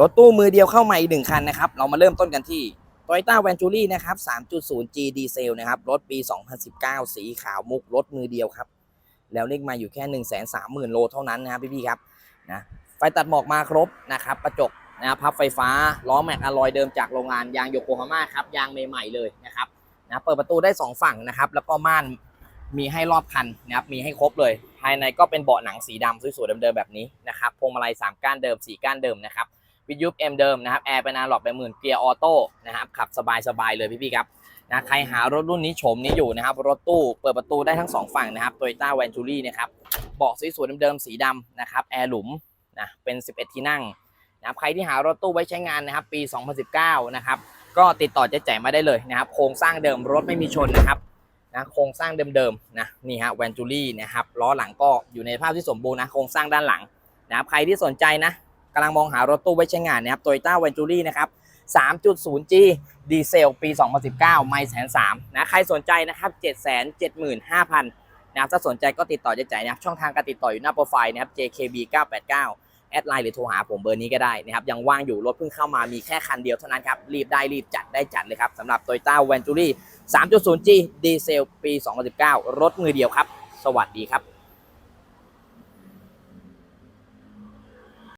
รถตู้มือเดียวเข้ามาอีกหนึ่งคันนะครับ เรามาเริ่มต้นกันที่ Toyota v e n t u r i นะครับ 3.0G ดีเซลนะครับ รถปี 2019 สีขาวมุก รถมือเดียวครับ แล้วเลขมาอยู่แค่ 1 3 0 0 0 0 โลเท่านั้นนะครับพี่ๆครับนะไฟตัดหมอกมาครบนะครับกระจกนะครับพับไฟฟ้า ล้อแม็กอะลอยเดิมจากโรงงานยางโยโกฮาม่าครับ ยางใหม่ๆเลยนะครับนะเปิดประตูได้ 2 ฝั่งนะครับ แล้วก็ม่านมีให้รอบคันนะครับมีให้ครบเลย ภายในก็เป็นเบาะหนังสีดำสวยๆเดิมๆแบบนี้นะครับพวงมาลัย3ก้านเดิม4ก้านเดิมนะครับ วิทยุเอ็มเดิมนะครับแอร์เป็นอาร์ล็อกไปหมื่นเกียร์ออโต้นะครับขับสบายๆเลยพี่ๆครับนะใครหารถรุ่นนี้โฉมนี้อยู่นะครับ รถตู้เปิดประตูได้ทั้งสองฝั่งนะครับ Toyota v e n t u r i นะครับเบาะสวยๆเดิมๆสีดำนะครับแอร์หลุมนะเป็น 11 ที่นั่งนะครับใครที่หารถตู้ไว้ใช้งานนะครับ ปี 2019 นะครับ ก็ติดต่อเจ๊แจ๋มาได้เลยนะครับ โครงสร้างเดิมรถไม่มีชนนะครับนะโครงสร้างเดิมๆนะนี่ฮะ v e n t u r i นะครับล้อหลังก็อยู่ในภาพที่สมบูรณ์นะโครงสร้างด้านหลังนะครับใครที่สนใจนะ กำลังมองหารถตู้ไว้ใช้งานนะครับ Toyota v e n t u r i นะครับ 3.0G ดีเซลปี 2019 ไม่แสนสามนะ ใครสนใจนะครับ 775,000นะครับ ถ้าสนใจก็ติดต่อเจ๊จ๋นะครับ ช่องทางการติดต่ออยู่หน้าโปรไฟล์นะครับ JKB 989แอดไลน์หรือโทรหาผมเบอร์นี้ก็ได้นะครับ ยังว่างอยู่ รถเพิ่งเข้ามามีแค่คันเดียวเท่านั้นครับ รีบได้รีบจัดได้จัดเลยครับสำหรับ Toyota v e n t u r i 3.0G ดีเซลปี 2019 รถมือเดียวครับ สวัสดีครับ